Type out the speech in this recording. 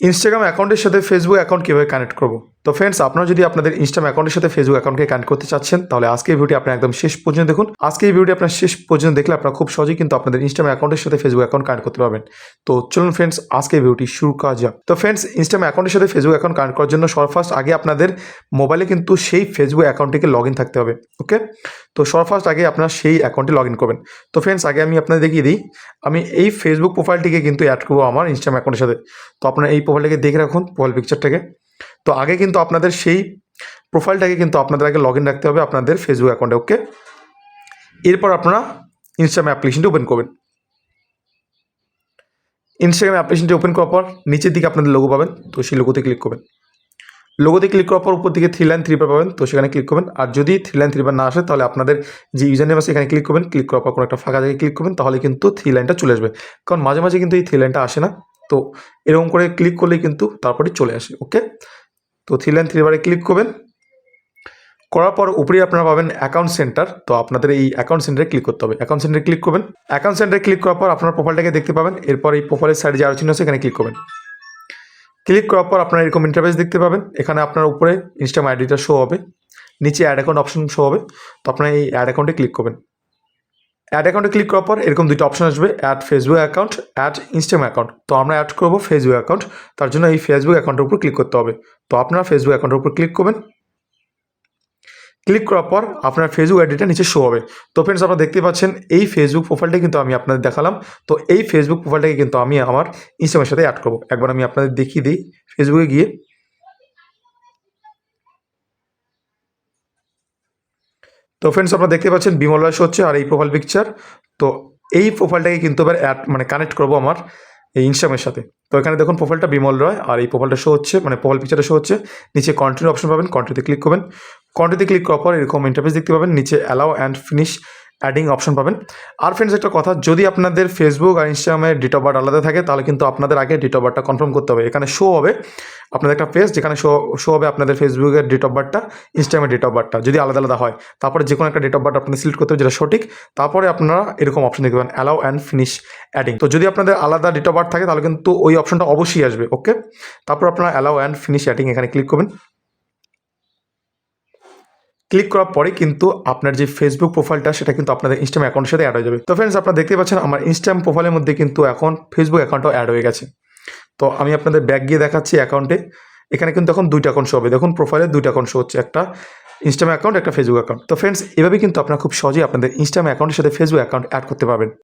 Instagram অ্যাকাউন্টের সাথে Facebook account কীভাবে কানেক্ট করব? তো ফ্রেন্ডস আপনারা যদি আপনাদের ইনস্টাগ্রাম অ্যাকাউন্টের সাথে ফেসবুক অ্যাকাউন্টকে কানেক্ট করতে চাচ্ছেন, তাহলে আজকে ভিডিওটি আপনার একদম শেষ পর্যন্ত দেখুন। আজকে এই ভিডিওটি আপনার শেষ পর্যন্ত দেখলে আপনারা খুব সহজেই কিন্তু আপনাদের ইনস্টাগ্রাম অ্যাকাউন্টের সাথে ফেসবুক অ্যাকাউন্ট কানেক্ট করতে পারবেন। তো চলুন ফ্রেন্ডস আজকে ভিডিওটি শুরু করা যাক। তো ফ্রেন্ডস ইনস্টাগ্রাম অ্যাকাউন্টের সাথে ফেসবুক অ্যাকাউন্ট কানেক্ট করার জন্য সর্বফার্স্ট আগে আপনাদের মোবাইলে কিন্তু সেই ফেসবুক অ্যাকাউন্টটিকে লগ থাকতে হবে ওকে তো সর্বফার্স্ট আগে আপনার সেই অ্যাকাউন্টে লগ করবেন। তো ফ্রেন্ডস আগে আমি আপনাদের দেখিয়ে দিই, আমি এই ফেসবুক প্রোফাইলটিকে কিন্তু অ্যাড করব আমার ইনস্টাগ্রাম অ্যাকাউন্টের সাথে। তো আপনার এই প্রোফাইলটাকে দেখে রাখুন প্রোফাইল পিকচারটাকে তো আগে কিন্তু আপনাদের সেই প্রোফাইলটাকে কিন্তু আপনাদের আগে লগ ইন রাখতে হবে আপনাদের ফেসবুক অ্যাকাউন্টে ওকে এরপর আপনারা ইনস্টাগ্রাম অ্যাপ্লিকেশনটি ওপেন করবেন। ইনস্টাগ্রাম অ্যাপ্লিকেশনটি ওপেন করার পর নিচের দিকে আপনাদের লোগো পাবেন, তো সেই লোগোতে ক্লিক করবেন। লোগোতে ক্লিক করার পর উপর দিকে থ্রি লাইন থ্রি বার পাবেন, তো সেখানে ক্লিক করবেন। আর যদি থ্রি লাইন থ্রি বার না আসে, তাহলে আপনাদের যে ইউজার নেম আছে এখানে ক্লিক করবেন। ক্লিক করার পর কোনো একটা ফাঁকা জায়গায় ক্লিক করবেন, তাহলে কিন্তু থ্রি লাইনটা চলে আসবে। কারণ মাঝে মাঝে কিন্তু এই থ্রি লাইনটা আসে না, তো এরকম করে ক্লিক করলেই কিন্তু তারপরে চলে আসে ওকে তো থ্রি লাইন থ্রি বারে ক্লিক করবেন। করার পর উপরেই আপনারা পাবেন অ্যাকাউন্ট সেন্টার তো আপনাদের এই অ্যাকাউন্ট সেন্টারে ক্লিক করতে হবে। অ্যাকাউন্ট সেন্টারে ক্লিক করবেন। অ্যাকাউন্ট সেন্টারে ক্লিক করার পর আপনার প্রোফাইলটাকে দেখতে পাবেন। এরপর এই প্রোফাইলের সাইডে যে আরও চিহ্ন এখানে ক্লিক করবেন। ক্লিক করার পর আপনার এরকম ইন্টারভেস দেখতে পাবেন। এখানে আপনার উপরে ইনস্টাগ্রাম আইডিটা শো হবে। নিচে অ্যাড অ্যাকাউন্ট অপশন শো হবে। তো আপনার এই অ্যাড অ্যাকাউন্টে ক্লিক করবেন। অ্যাড অ্যাকাউন্টে ক্লিক করার পর এরকম দুটো অপশন আসবে add Facebook account add Instagram account তো আমরা অ্যাড করব ফেসবুক অ্যাকাউন্ট তার জন্য এই ফেসবুক অ্যাকাউন্টের উপর ক্লিক করতে হবে। তো আপনারা ফেসবুক অ্যাকাউন্টের উপর ক্লিক করবেন। ক্লিক করার পর আপনার ফেসবুক আইডিটা নিচে শো হবে। তো ফ্রেন্ডস আপনারা দেখতে পাচ্ছেন, এই ফেসবুক প্রোফাইলটা কিন্তু আমি আপনাদের দেখালাম। তো এই ফেসবুক প্রোফাইলটাকে কিন্তু আমি আমার ইনস্টাগ্রামের সাথে অ্যাড করব। একবার আমি আপনাদের দেখিয়ে দিই ফেসবুকে গিয়ে। তো ফ্রেন্ডস আপনারা দেখতে পাচ্ছেন বিমল বয়স হচ্ছে আর এই প্রোফাইল পিকচার তো এই প্রোফাইলটাকে কিন্তু এবার অ্যাড মানে কানেক্ট করব আমার এই ইনস্টাগ্রামের সাথে। তো এখানে দেখুন প্রোফাইলটা বিমল রয় আর এই প্রোফাইলটা শো হচ্ছে মানে প্রোফাইল পিকচারটা শো হচ্ছে। নিচে কন্টিনিউ অপশন পাবেন কন্টিনিউতে ক্লিক করবেন। কন্টিনিউতে ক্লিক করার পর এরকম ইন্টারফেস দেখতে পাবেন, নিচে allow and finish adding option পাবেন। আর ফ্রেন্ডস একটা কথা, যদি আপনাদের ফেসবুক আর ইনস্টাগ্রামে ডেট অফ বার্থ আলাদা থাকে, তাহলে কিন্তু আপনাদের আগে ডেট অফ বার্থটা কনফার্ম করতে হবে। এখানে শো হবে, আপনাদের একটা পেজ যেখানে শো শো হবে আপনাদের ফেসবুকের ডেট অফ বার্থটা ইনস্টাগ্রামের ডেট অফ বার্থটা যদি আলাদা আলাদা হয়। তারপরে যে কোনো একটা ডেট অফ বার্থ আপনাদের সিলেক্ট করতে হবে, যেটা সঠিক। তারপরে আপনারা এরকম অপশন দেখতে পাবেন অ্যালাউ অ্যান্ড ফিনিশ অ্যাডিং তো যদি আপনাদের আলাদা ডেট অফ বার্থ থাকে, তাহলে কিন্তু ওই অপশনটা অবশ্যই আসবে ওকে তারপর আপনারা অ্যালাউ অ্যান্ড ফিনিশ অ্যাডিং এখানে ক্লিক করবেন। ক্লিক করার পরে কিন্তু আপনার যে ফেসবুক প্রোফাইলটা সেটা কিন্তু আপনাদের ইনস্টাম অ্যাকাউন্টের সাথে অ্যাড হয়ে যাবে। তো ফ্রেন্ডস আপনারা দেখতে পাচ্ছেন আমার ইনস্টাম প্রোফাইলের মধ্যে কিন্তু এখন ফেসবুক অ্যাকাউন্টও অ্যাড হয়ে গেছে। তো আমি আপনাদের ব্যাক গিয়ে দেখাচ্ছি অ্যাকাউন্টে এখানে কিন্তু এখন দুইটা অ্যাকাউন্ট শো হবে। দেখুন প্রোফাইলে দুইটা অ্যাকাউন্ট শো হচ্ছে। একটা ইনস্টাগ্রাম অ্যাকাউন্ট একটা ফেসবুক অ্যাকাউন্ট তো ফ্রেন্ডস এভাবে কিন্তু আপনারা খুব সহজেই আপনাদের ইনস্টাম অ্যাকাউন্টের সাথে ফেসবুক অ্যাকাউন্ট অ্যাড করতে পারবেন।